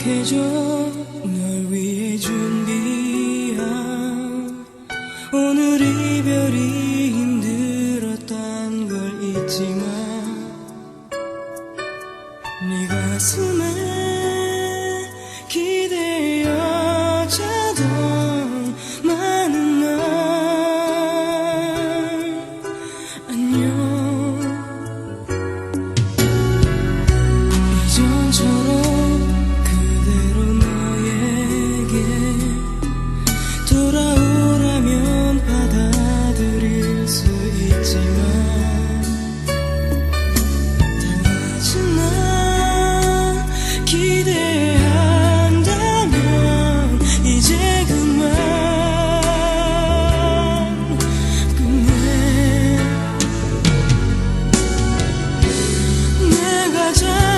익숙해져 널 위해 준비한 오늘 이별이 힘들었단 걸 잊지마. 네 가슴에 adiante.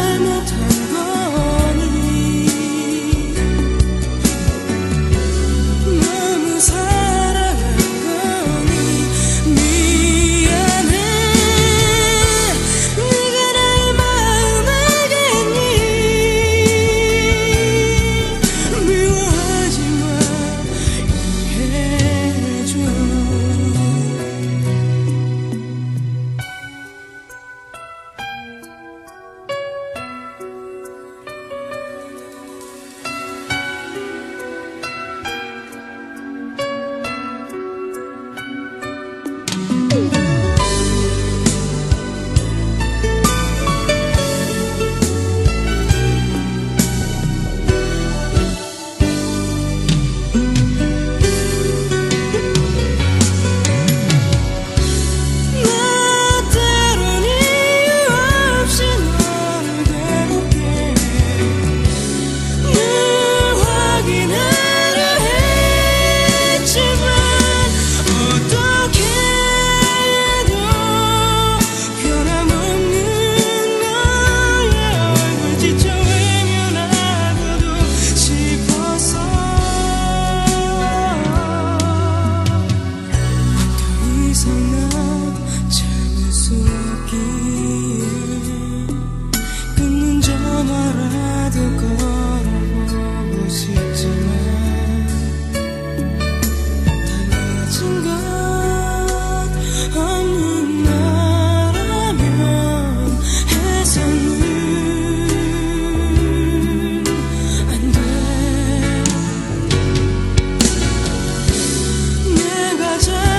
찾아.